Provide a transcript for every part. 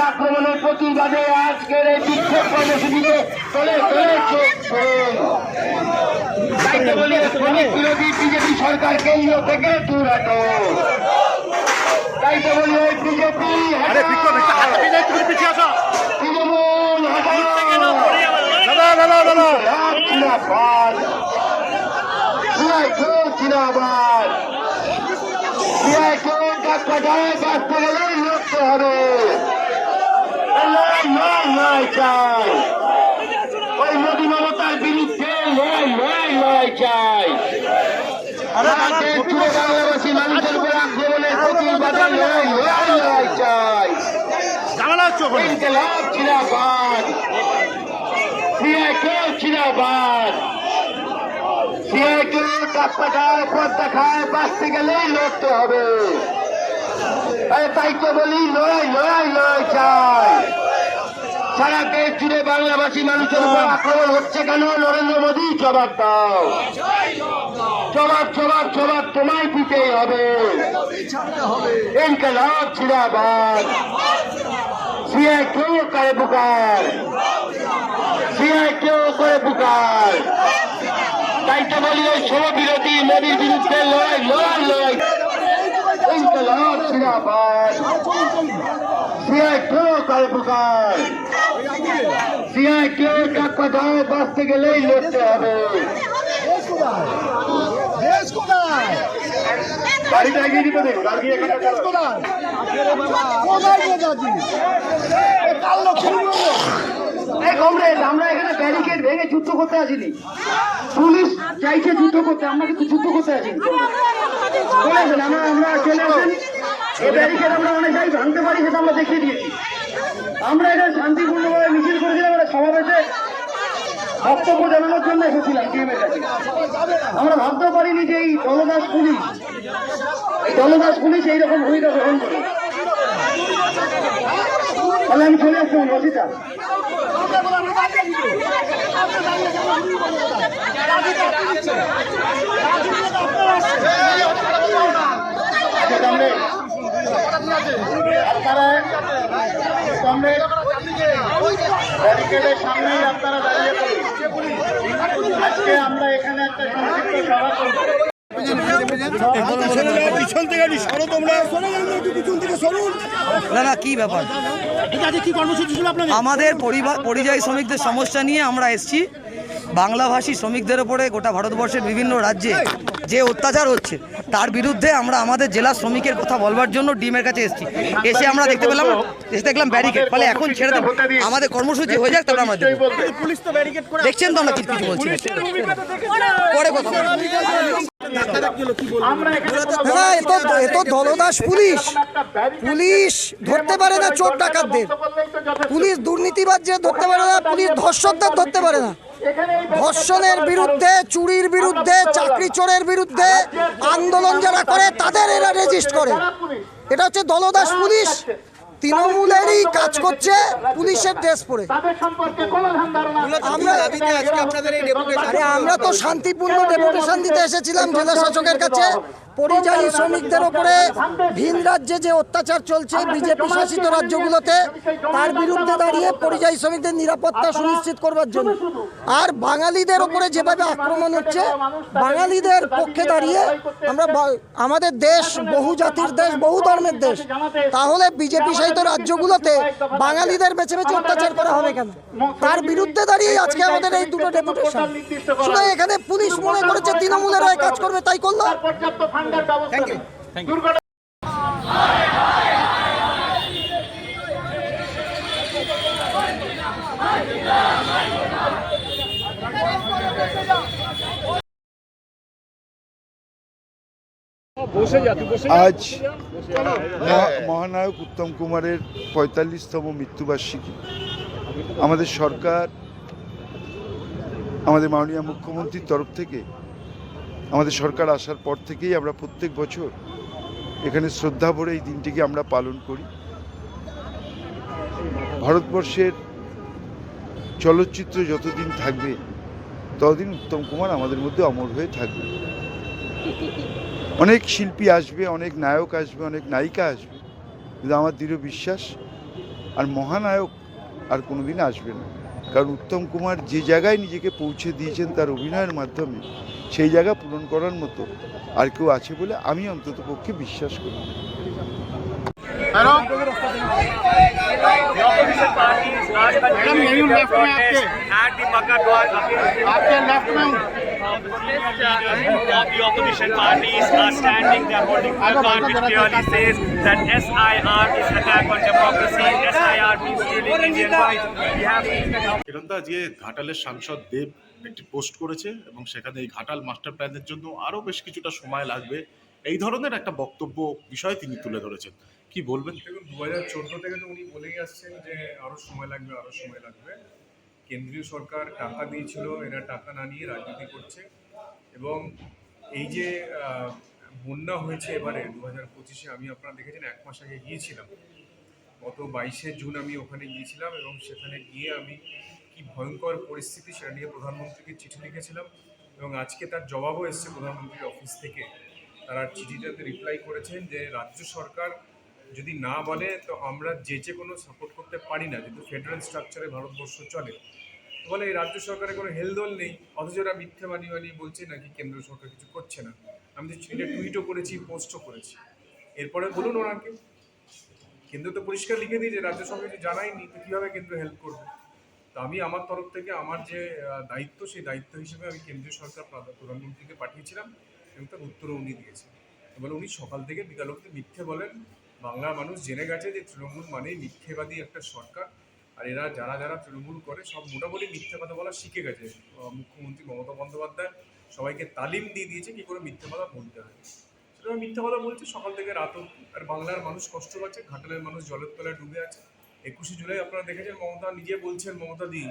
আক্রমণের প্রতিবাদে আজকের এই বিক্ষোভ কর্মসূচিকে চলে চলে বলি শ্রমিক বিরোধী বিজেপি সরকার কেন্দ্র থেকে দূর হাটো। বলি ওই বিজেপি তৃণমূল জিন্দাবাদ। জিন্দাবাদ। বাঁচতে গেলে লড়তে হবে। লড়াই চাই। ওই মোদী মমতার বিরুদ্ধে লড়াই নয় নয় চাই। আমাদের পুরো বাংলাভাষী মানুষের উপর আক্রমণের প্রতিবাদে লড়াই নয় নয় চাই। ঝামেলা হচ্ছে ওখানে। ইনকলাব জিন্দাবাদ। সিআইকে জিন্দাবাদ। সিআইকে কাপ্পা খায় পদ্মা খায় বাঁচতে গেলেই লড়তে হবে। তাই তো বলি লড়াই লড়াই লড়াই চাই। সারা দেশ জুড়ে বাংলাভাষী মানুষের উপর আক্রমণ হচ্ছে কেন? নরেন্দ্র মোদী, জবাব দাও। জবাব জবাব জবাব তোমায় দিতেই হবে। ইনকলাব জিন্দাবাদ। সিআই কেউ করে পুকার সিআই কেউ করে পুকার তাই তো বলি ওই সব বিরোধী মোদীর বিরুদ্ধে লড়াই লড়াই লড়াই। ইনকলাব জিন্দাবাদ। সিআই কেউ করে পুকার সিআই কেউ টাকা দাও বাঁচতে গেলেই লড়তে হবে। এই কমরেড, আমরা এখানে ব্যারিকেড ভেঙে যুদ্ধ করতে আসিনি। পুলিশ চাইছে যুদ্ধ করতে, আমরা কিন্তু যুদ্ধ করতে আসিনি। আমরা আমরা চলে আসেন। এই ব্যারিকেড আমরা অনেক ভাঙতে পারি, সেটা আমরা দেখিয়ে দিয়েছি। আমরা এখানে শান্তিপূর্ণভাবে মিছিল করেছিলাম একটা সমাবেশে বক্তব্য জানানোর জন্য এসেছিলাম টিএমের কাছে। আমরা ভাবতেও পারিনি যে এই দলদাস পুলিশ এই দলদাস পুলিশ এইরকম ভূমিকা গ্রহণ করে। তাহলে আমি চলে আসলাম রসিতা কমরেড আপনারা কমরেড ব্যারিকেডের সামনেই আপনারা দাঁড়িয়ে পড়ুন। আজকে আমরা এখানে একটা সংক্ষিপ্ত সভা করব। পিছন থেকে নি, সরো তোমরা। না না কি ব্যাপার? আজকে কি কর্মসূচি ছিল আপনাদের? আমাদের পরিযায়ী শ্রমিকদের সমস্যা নিয়ে আমরা এসেছি। বাংলাভাষী শ্রমিকদের ওপরে গোটা ভারতবর্ষের বিভিন্ন রাজ্যে যে অত্যাচার হচ্ছে, তার বিরুদ্ধে আমরা আমাদের জেলা শ্রমিকের কথা বলবার জন্য ডিমের কাছে এসেছি। এসে আমরা দেখতে পেলাম, এসে দেখলাম ব্যারিকেড ফলে এখন ছেড়ে দেবো। আমাদের কর্মসূচি হয়ে যাক, তারপরে আমরা দেখছেন তো আমরা কিছু কিছু বলছি? পরে কথা পুলিশ। পুলিশ ধরতে পারে না চোর পুলিশ দুর্নীতিবাজ যে ধরতে পারে না, পুলিশ ধর্ষকদের ধরতে পারে না। ধর্ষণের বিরুদ্ধে, চুরির বিরুদ্ধে, চাকরি চোরের বিরুদ্ধে আন্দোলন যারা করে, তাদের এরা রেজিস্ট করে। এটা হচ্ছে দলদাস পুলিশ। তৃণমূলেরই কাজ করছে পুলিশের ড্রেস পরে। আমরা আরে আমরা তো শান্তিপূর্ণ ডেপুটেশন দিতে এসেছিলাম জেলা শাসকের কাছে। পরিযায়ী শ্রমিকদের ওপরে ভিন রাজ্যে যে অত্যাচার চলছে বিজেপি শাসিত রাজ্যগুলোতে তার বিরুদ্ধে দাঁড়িয়ে পরিযায়ী শ্রমিকদের নিরাপত্তা সুনিশ্চিত করবার জন্য। আর বাঙালিদের ওপরে যেভাবে আক্রমণ হচ্ছে বাঙালিদের পক্ষে দাঁড়িয়ে আমরা বা- আমাদের দেশ বহু জাতির দেশ বহু ধর্মের দেশ। তাহলে বিজেপি শাসিত রাজ্যগুলোতে বাঙালিদের বেছে বেছে অত্যাচার করা হবে কেন? তার বিরুদ্ধে দাঁড়িয়ে আজকে আমাদের এই দুটো ডেপুটেশন। শুধু এখানে পুলিশ মনে করেছে তৃণমূলের হয়ে কাজ করবে তাই করল। আজ মহানায়ক উত্তম কুমারের পঁয়তাল্লিশতম মৃত্যুবার্ষিকী। আমাদের সরকার আমাদের মাননীয় মুখ্যমন্ত্রীর তরফ থেকে আমাদের সরকার আসার পর থেকেই আমরা প্রত্যেক বছর এখানে শ্রদ্ধা ভরে এই দিনটিকে আমরা পালন করি। ভারতবর্ষের চলচ্চিত্র যতদিন থাকবে ততদিন উত্তম কুমার আমাদের মধ্যে অমর হয়ে থাকবে। অনেক শিল্পী আসবে অনেক নায়ক আসবে অনেক নায়িকা আসবে কিন্তু আমার দৃঢ় বিশ্বাস আর মহানায়ক আর কোনোদিন আসবে না কারণ উত্তম কুমার যে জায়গায় নিজেকে পৌঁছে দিয়েছেন তার অভিনয়ের মাধ্যমে সেই জায়গা পূরণ করার মতো আর কেউ আছে বলে আমি অন্তত পক্ষে বিশ্বাস করি मैडम यही लेफ्ट में आपके at the Makar Dwar आपके लेफ्ट में हूँ of the opposition parties are standing, holding which clearly says that SIR is attack on democracy, SIR means stealing Indian rights. ঘাটালের সাংসদ দেব একটি পোস্ট করেছে এবং সেখানে এই ঘাটাল মাস্টার প্ল্যানের জন্য আরও বেশ কিছুটা সময় লাগবে। এই ধরনের একটা বক্তব্য বিষয় তিনি তুলে ধরেছেন। কি বলবেন? দেখুন দু হাজার চোদ্দ থেকে তো উনি বলেই আসছেন যে আরও সময় লাগবে আরও সময় লাগবে। কেন্দ্রীয় সরকার টাকা দিয়েছিল, এরা টাকা না নিয়ে রাজনীতি করছে এবং এই যে বন্যা হয়েছে এবারে দু হাজার পঁচিশে, আমি আপনারা দেখেছেন, এক মাস আগে গিয়েছিলাম। গত বাইশে জুন আমি ওখানে গিয়েছিলাম এবং সেখানে গিয়ে আমি কি ভয়ঙ্কর পরিস্থিতি সেটা নিয়ে প্রধানমন্ত্রীকে চিঠি লিখেছিলাম এবং আজকে তার জবাবও এসছে প্রধানমন্ত্রীর অফিস থেকে। তারা চিঠিটাতে রিপ্লাই করেছেন যে, রাজ্য সরকার যদি না বলে, তো আমরা যে যে কোনো সাপোর্ট করতে পারি না, যেহেতু ফেডারেল স্ট্রাকচারে ভারতবর্ষ চলে। বলে এই রাজ্য সরকারের কোনো হেলদোল নেই, অথচ ওরা মিথ্যে বানিয়ে বানিয়ে বলছে নাকি কেন্দ্র সরকার কিছু করছে না। আমি তো চিঠিটা টুইটও করেছি পোস্টও করেছি। এরপরে বলুন ওনাকে। কেন্দ্র তো পরিষ্কার লিখে দিয়েছে, রাজ্য সরকার কিছু জানায়নি, তো কীভাবে কেন্দ্র হেল্প করবে? তো আমি আমার তরফ থেকে আমার যে দায়িত্ব, সেই দায়িত্ব হিসেবে আমি কেন্দ্রীয় সরকার প্রধানমন্ত্রীকে পাঠিয়েছিলাম এবং তার উত্তরও উনি দিয়েছেন। এবার উনি সকাল থেকে বিকাল অব্দি মিথ্যে বলেন। বাংলার মানুষ জেনে গেছে যে তৃণমূল মানেই মিথ্যেবাদী একটা সরকার। আর এরা যারা যারা তৃণমূল করে, সব মোটামুটি মিথ্যে কথা বলা শিখে গেছে। মুখ্যমন্ত্রী মমতা বন্দ্যোপাধ্যায় সবাইকে তালিম দিয়ে দিয়েছে কি করে মিথ্যে কথা বলতে হয়। সেটা মিথ্যে কথা বলছে, সকাল থেকে রাত আর বাংলার মানুষ কষ্ট পাচ্ছে, ঘাটালের মানুষ জলের তলায় ডুবে আছে। একুশে জুলাই আপনারা দেখেছেন, মমতা নিজে বলছেন, মমতা দি,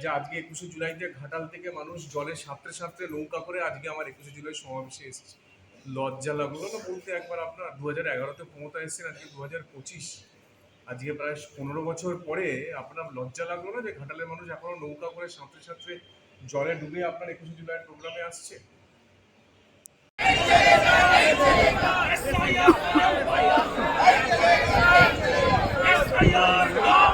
যে আজকে একুশে জুলাইতে ঘাটাল থেকে মানুষ জলে সাঁতরে সাঁতরে নৌকা করে আজকে আমার একুশে জুলাই সমাবেশে এসেছে। লজ্জা লাগল না বলতে একবার আপনার? দু হাজার এগারোতে ক্ষমতা এসেছেন, আজকে দু হাজার পঁচিশ। আজকে প্রায় পনেরো বছর পরে আপনার লজ্জা লাগল না যে ঘাটালের মানুষ এখনও নৌকা করে সাঁতরে সাঁতরে জলে ডুবে আপনার একুশে জুলাইয়ের প্রোগ্রামে আসছে Yeah.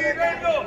¡Alimento!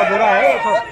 अधूरा है सब काम नहीं होगा